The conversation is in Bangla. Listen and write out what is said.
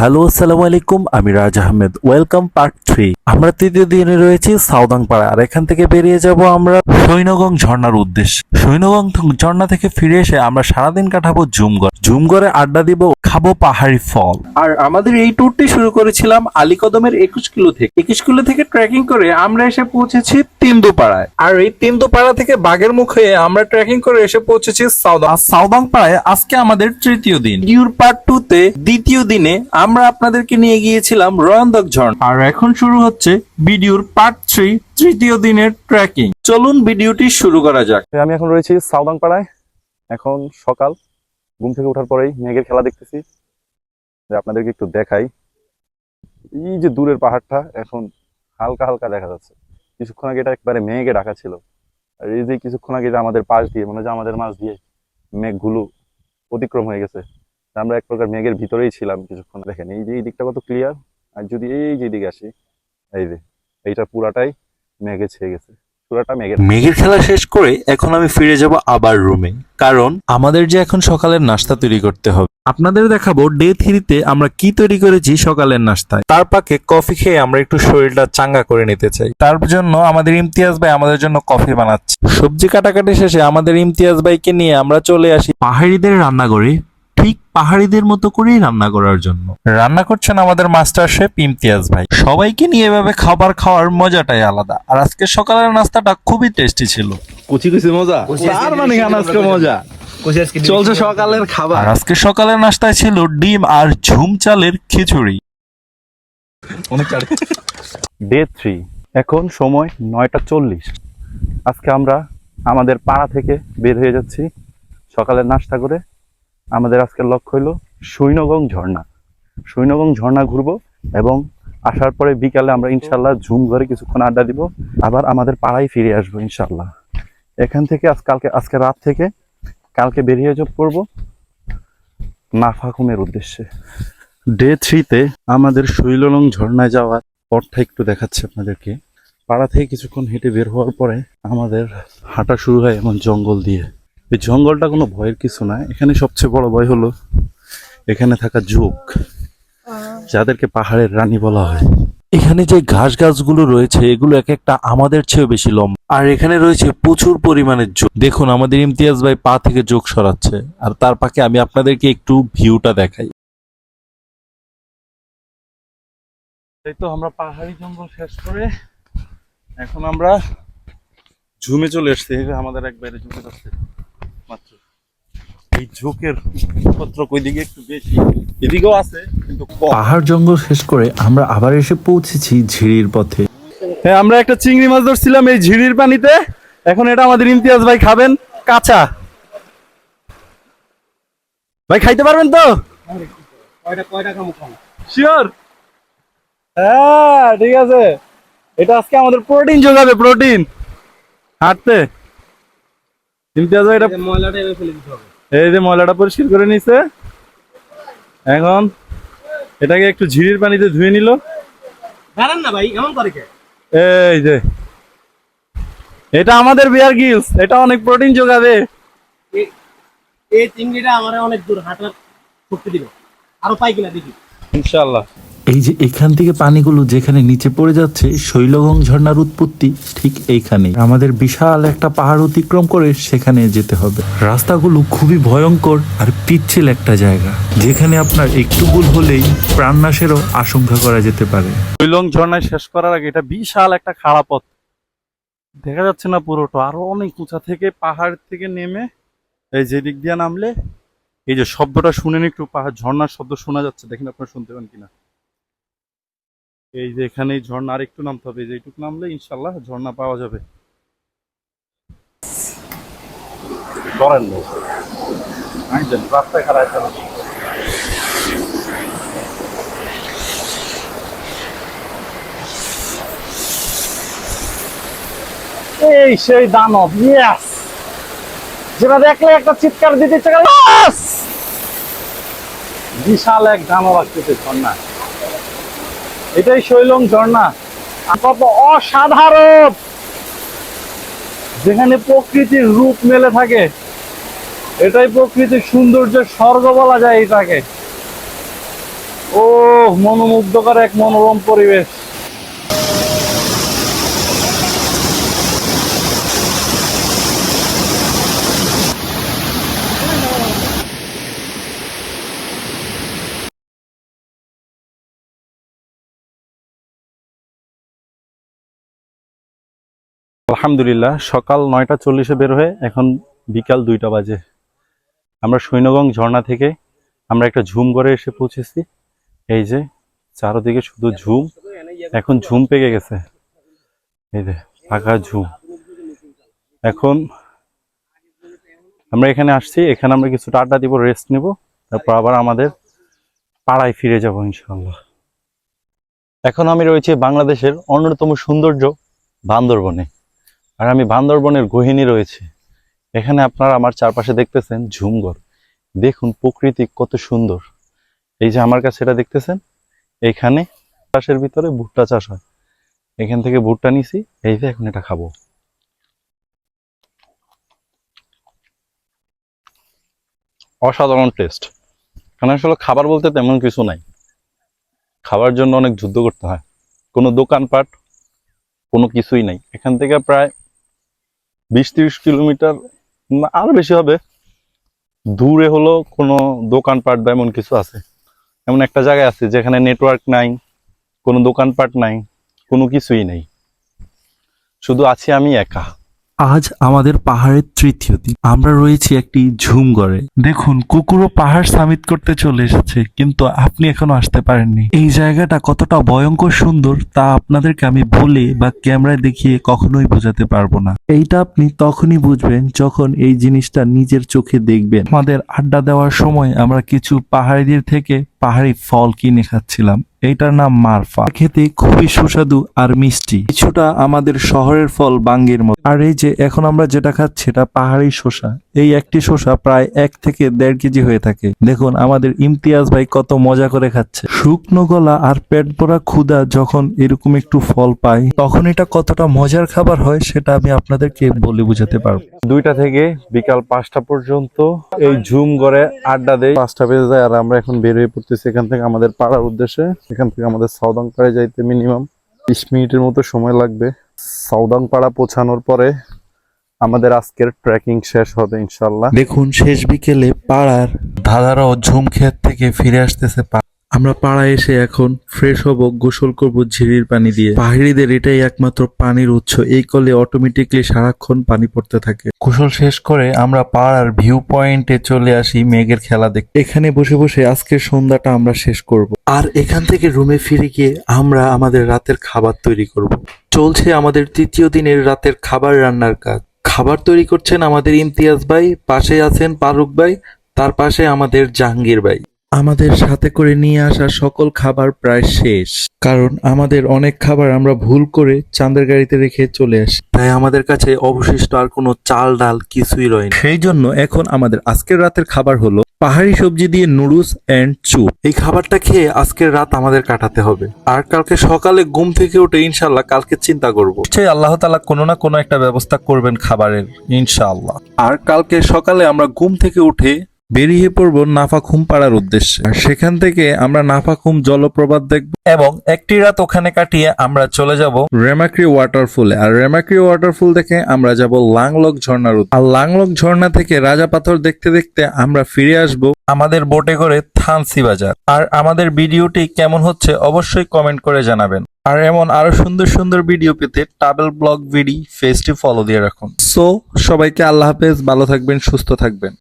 হ্যালো আসসালামু আলাইকুম আমি Raj Ahmed. Welcome part three আমরা তৃতীয় দিনে রয়েছি সাউদাংপাড়া আর এখান থেকে বেরিয়ে যাব আমরা সৈনগং ঝর্ণার উদ্দেশ্যে। সৈনগং ঝর্ণা থেকে ফিরে এসে আমরা সারাদিন কাটাবো জুমগড় জুমগড়ে আড্ডা দিব খাব পাহাড়ি ফল। আর আমাদের এই ট্যুরটি শুরু করেছিলাম আলীকদমের একুশ কিলো থেকে। একুশ কিলো থেকে ট্রেকিং করে আমরা এসে পৌঁছেছি তিন্দুপাড়ায়। আর এই তিন্দুপাড়া থেকে বাগের মুখে আমরা ট্রেকিং করে এসে পৌঁছেছি সাউদাং আর সাউদাং পাড়ায় আজকে আমাদের তৃতীয় দিন। ভিডিওর পার্ট টু তে দ্বিতীয় দিনে আমরা আপনাদেরকে নিয়ে গিয়েছিলাম রয়ন্দক ঝর্ণা। আর এখন শুরু হচ্ছে ভিডিওর পার্ট থ্রি তৃতীয় দিনের ট্রেকিং চলুন ভিডিওটি শুরু করা যাক। আমি এখন রয়েছি সাউদাংপাড়ায় এখন সকাল, ঘুম থেকে ওঠার পরেই মেঘের খেলা দেখতেছি। যে আপনাদেরকে একটু দেখাই। এই যে দূরের পাহাড়টা, এখন হালকা হালকা দেখা যাচ্ছে। কিছুক্ষণ আগে এটা একবারে মেঘে ডাকা ছিল। আর এই যে কিছুক্ষণ আগে যে আমাদের পাশ দিয়ে, মনে যে আমাদের মাছ দিয়ে মেঘগুলো অতিক্রম হয়ে গেছে। আমরা এক প্রকার মেঘের ভিতরেই ছিলাম কিছুক্ষণ। দেখেন, এই যে, এই দিকটা কত ক্লিয়ার আর যদি এই যে দিকে আসি, এই যে, এইটা পুরাটাই মেঘে ছেয়ে গেছে। পুরাটা মেঘের মেঘের খেলা শেষ করে এখন আমি ফিরে যাব আবার রুমে কারণ আমাদের যে এখন সকালের নাস্তা তৈরি করতে হবে, আপনাদের দেখাবো ডে থ্রিতে আমরা কি তৈরি করেছি সকালের নাস্তায়। তার পাকে কফি খেয়ে আমরা একটু শরীরটা চাঙ্গা করে নিতে চাই। তার জন্য আমাদের ইমতিয়াজ ভাই আমাদের জন্য কফি বানাচ্ছে। সবজি কাটাকাটি শেষে আমাদের ইমতিয়াজ ভাইকে নিয়ে আমরা চলে আসি। পাহাড়িদের রান্নাঘরে ঠিক পাহাড়িদের মতো করেই রান্না করার জন্য। রান্না করছেন আমাদের মাস্টার শেফ ইমতিয়াজ ভাই। সবাইকে নিয়ে এভাবে খাবার খাওয়ার মজাটাই আলাদা। আর আজকে সকালের নাস্তাটা খুবই টেস্টি ছিল। কুচি কুচি মজা? তার মানে আজকে মজা। চলছে সকালের খাবার। আর আজকে সকালের নাস্তায় ছিল ডিম আর ঝুম চালের খিচুড়ি। অনেক ডে থ্রি এখন সময় নয়টা চল্লিশ। আজকে আমরা আমাদের পাড়া থেকে বের হয়ে যাচ্ছি সকালের নাস্তা করে। আমাদের আজকের লক্ষ্য হলো সৈনগং ঝর্ণা। সৈনগং ঝর্ণা ঘুরবো এবং আসার পরে বিকালে আমরা ইনশাল্লাহ ঝুম ঘরে কিছুক্ষণ আড্ডা দিব। আবার আমাদের পাড়ায় ফিরে আসব ইনশাল্লাহ এখান থেকে আজ কালকে, আজকে রাত থেকে কালকে বেরিয়ে যাব পড়ব নাফাকুমের উদ্দেশ্যে। ডে থ্রিতে আমাদের শৈললং ঝর্ণায় যাওয়ার পথটা একটু দেখাচ্ছে আপনাদেরকে। পাড়া থেকে কিছুক্ষণ হেঁটে বের হওয়ার পরে আমাদের হাঁটা শুরু হয় এমন জঙ্গল দিয়ে। এই জঙ্গলটা কোনো ভয়ের কিছু না। এখানে সবচেয়ে বড় ভয় হলো এখানে থাকা যোগ যাদেরকে পাহাড়ের রানী বলা হয়। এখানে যে ঘাস গাছগুলো রয়েছে এগুলো এক একটা আমাদের চেয়েও বেশি লম্বা। আর এখানে রয়েছে প্রচুর পরিমাণের যোগ দেখুন আমাদের ইমতিয়াজ ভাই পা থেকে যোগ সরাচ্ছে। আর তার পাকে আমি আপনাদেরকে একটু ভিউটা দেখাই। এই তো আমরা পাহাড়ি জঙ্গল শেষ করে এখন আমরা ঝুমে চলে এসছি। আমাদের এক বাইরে ঝুঁকে যাচ্ছে। ঝোঁকের একটু বেশি। এদিকেও আছে কিন্তু পাহাড় জঙ্গল শেষ করে আমরা আবার এসে পৌঁছেছি ঝিরির পথে। হ্যাঁ আমরা একটা চিংড়ি মাছ ধরছিলাম এই ঝিরির পানিতে। এখন এটা আমাদের ইমতিয়াজ ভাই খাবেন কাঁচা। ভাই খাইতে পারবেন তো? শিওর হ্যাঁ ঠিক আছে। এটা আজকে আমাদের প্রোটিন যোগাবে প্রোটিন হাঁটতে। ইমতিয়াজ ভাই এটা এই যে ময়লাটা পরিষ্কার করে নিছে। এখন এটাকে একটু ঝিরির পানিতে ধুয়ে নিল। দাঁড়ান না ভাই এমন করে কে? এই যে। এটা আমাদের বিয়ার গিলস এটা অনেক প্রোটিন যোগাবে। এই চিংড়িটা আমার অনেক দূর হাঁটার শক্তি দিল আরও পাই কিনা দেখি। ইনশাআল্লাহ। এই যে এখান থেকে পানিগুলো যেখানে নিচে পড়ে যাচ্ছে, শৈলগং ঝর্ণার উৎপত্তি ঠিক এইখানে আমাদের বিশাল একটা পাহাড় অতিক্রম করে সেখানে যেতে হবে। রাস্তাগুলো খুবই ভয়ঙ্কর আর পিচ্ছিল একটা জায়গা, যেখানে আপনার একটু ভুল হলেই প্রাণনাশেরও আশঙ্কা করা যেতে পারে। শৈলং ঝর্ণায় শেষ করার আগে এটা বিশাল একটা খাড়া পথ। দেখা যাচ্ছে না পুরোটা, আরও অনেক উঁচা থেকে পাহাড় থেকে নেমে এই যে দিক দিয়ে নামলে, এই যে শব্দটা শুনেন একটু, পাহাড় ঝর্ণার শব্দ শোনা যাচ্ছে, দেখেন আপনারা শুনতে পান কিনা। এই যে এখানে ঝর্ণা আর একটু নামতে হবে, এই যে এইটুকু নামলে ইনশাল্লাহ ঝর্ণা পাওয়া যাবে। রাস্তায় এই সেই দানব ইয়েস যেটা দেখলে একটা চিৎকার দিতে বিশাল এক দানব আসতেছে ঝর্ণা এটাই শৈলং ঝর্ণা। কত অসাধারণ! যেখানে প্রকৃতির রূপ মেলে থাকে, এটাই প্রকৃতির সৌন্দর্যের স্বর্গ বলা যায় এটাকে। ও মনোমুগ্ধকর এক মনোরম পরিবেশ। আলহামদুলিল্লাহ, সকাল নয়টা চল্লিশে বের হয়ে এখন বিকাল দুইটা বাজে। আমরা সৈন্যগঞ্জ ঝর্ণা থেকে আমরা একটা ঝুম করে এসে পৌঁছেছি। এই যে, চারদিকে শুধু ঝুম, এখন ঝুম পেকে গেছে। এই যে, ফাঁকা ঝুম। এখন আমরা এখানে আসছি, এখানে আমরা কিছুটা আড্ডা দিব রেস্ট নিব, তারপর আবার আমাদের পাড়ায় ফিরে যাব ইনশাল্লাহ এখন আমি রয়েছি বাংলাদেশের অন্যতম সৌন্দর্য বান্দরবনে। আর আমি বান্দরবনের গহিনী রয়েছে। এখানে আপনারা আমার চারপাশে দেখতেছেন ঝুমঘর। দেখুন প্রকৃতি কত সুন্দর। এই যে আমার কাছে এটা দেখতেছেন, এখানে চাষের ভিতরে ভুট্টা চাষ হয়। এখান থেকে ভুট্টা নিছি, এই যে এখন এটা খাব। অসাধারণ টেস্ট। এখানে আসলে খাবার বলতে তেমন কিছু নাই। খাবার জন্য অনেক যুদ্ধ করতে হয়। কোনো দোকানপাট, কোনো কিছুই নাই। এখান থেকে প্রায় বিশ তিরিশ কিলোমিটার আরও বেশি হবে। দূরে হলো কোনো দোকানপাট বা এমন কিছু আছে? এমন একটা জায়গায় আছে যেখানে নেটওয়ার্ক নাই, কোনো দোকানপাট নাই, কোনো কিছুই নেই। শুধু আছি আমি একা। আজ আমাদের পাহাড়ের তৃতীয় দিন। আমরা রয়েছি একটি ঝুমঘরে দেখুন কুকুরও পাহাড় সামিট করতে চলে এসেছে কিন্তু আপনি এখনও আসতে পারেননি। এই জায়গাটা কতটা ভয়ঙ্কর সুন্দর তা আপনাদেরকে আমি বলে বা ক্যামেরায় দেখিয়ে কখনোই বোঝাতে পারব না। এইটা আপনি তখনই বুঝবেন যখন এই জিনিসটা নিজের চোখে দেখবেন। আমাদের আড্ডা দেওয়ার সময় আমরা কিছু পাহাড়িদের থেকে পাহাড়ি ফল কিনে খাচ্ছিলাম। এটার নাম মারফা। খেতে খুবই সুস্বাদু আর মিষ্টি। কিছুটা আমাদের শহরের ফল বাঙ্গের মতো। আর এই যে, এখন আমরা যেটা খাচ্ছি, এটা পাহাড়ি শসা। এই একটি শসা প্রায় এক থেকে দেড় কেজি হয়ে থাকে। দেখুন, আমাদের ইমতিয়াজ ভাই কত মজা করে খাচ্ছে। শুকনো গলা আর পেট ভরা ক্ষুধা যখন এরকম একটু ফল পাই তখন এটা কতটা মজার খাবার হয় সেটা আমি আপনাদেরকে বলে বুঝাতে পারব। দুইটা থেকে বিকাল পাঁচটা পর্যন্ত এই ঝুম ঘরে আড্ডা দেয় পাঁচটা বেজে যায় আর আমরা এখন বের হয়ে পড়তেছি এখান থেকে আমাদের পাড়ার উদ্দেশ্যে। এখান থেকে আমাদের সাউদাং পাড়ে যাইতে মিনিমাম বিশ মিনিটের মতো সময় লাগবে। সাউদাং পাড়া পৌঁছানোর পরে আমাদের আজকের ট্রেকিং শেষ হবে ইনশাল্লাহ দেখুন, শেষ বিকেলে পাড়ার দাদারাও ঝুম ক্ষেত থেকে ফিরে আসতেছে আমরা পাড়ায় এসে এখন ফ্রেশ হব, গোসল করব ঝিরির পানি দিয়ে। পাহাড়িদের এটাই একমাত্র পানির উৎস। এই কলে অটোমেটিকলি সারাক্ষণ পানি পড়তে থাকে। গোসল শেষ করে আমরা পাড়ার ভিউ পয়েন্টে চলে আসি মেঘের খেলা দেখতে। এখানে বসে বসে আজকের সন্ধ্যাটা আমরা শেষ করব। আর এখান থেকে রুমে ফিরে গিয়ে আমরা আমাদের রাতের খাবার তৈরি করব। চলছে আমাদের তৃতীয় দিনের রাতের খাবার রান্নার কাজ। খাবার তৈরি করছেন আমাদের ইমতিয়াজ ভাই পাশে আছেন ফারুক ভাই, তার পাশে আমাদের জাহাঙ্গীর ভাই। আমাদের সাথে করে নিয়ে আসা সকল খাবার প্রায় শেষ। কারণ আমাদের অনেক খাবার আমরা ভুল করে চাঁদের গাড়িতে রেখে চলে আসি। তাই আমাদের কাছে অবশিষ্ট আর কোনো চাল ডাল কিছুই রয়নি। সেই জন্য এখন আমাদের আজকের রাতের খাবার হলো পাহাড়ি সবজি দিয়ে নুডলস এন্ড চুপ। এই খাবারটা খেয়ে আজকের রাত আমাদের কাটাতে হবে। আর কালকে সকালে ঘুম থেকে উঠে ইনশাল্লাহ কালকে চিন্তা করব। নিশ্চয়ই আল্লাহ তালা কোনো না কোনো একটা ব্যবস্থা করবেন খাবারের, ইনশাআল্লাহ। আর কালকে সকালে আমরা ঘুম থেকে উঠে বেরিয়ে পড়ব নাফাখুম পাড়ার উদ্দেশ্যে। আর সেখান থেকে আমরা নাফাখুম জলপ্রপাত দেখব এবং একটি রাত ওখানে কাটিয়ে আমরা চলে যাব রেমাক্রি ওয়াটারফুলে। আর রেমাক্রি ওয়াটারফুল দেখে আমরা যাব লাংলক ঝর্ণার। আর লাংলক ঝর্ণা থেকে রাজা পাথর দেখতে দেখতে আমরা ফিরে আসব আমাদের বোটে করে থানসি বাজার। আর আমাদের ভিডিওটি কেমন হচ্ছে অবশ্যই কমেন্ট করে জানাবেন। আর এমন আরও সুন্দর সুন্দর ভিডিও পেতে টাবেল ব্লগ ভিডি ফেসটি ফলো দিয়ে রাখুন। সো সবাইকে আল্লাহ হাফেজ, ভালো থাকবেন, সুস্থ থাকবেন।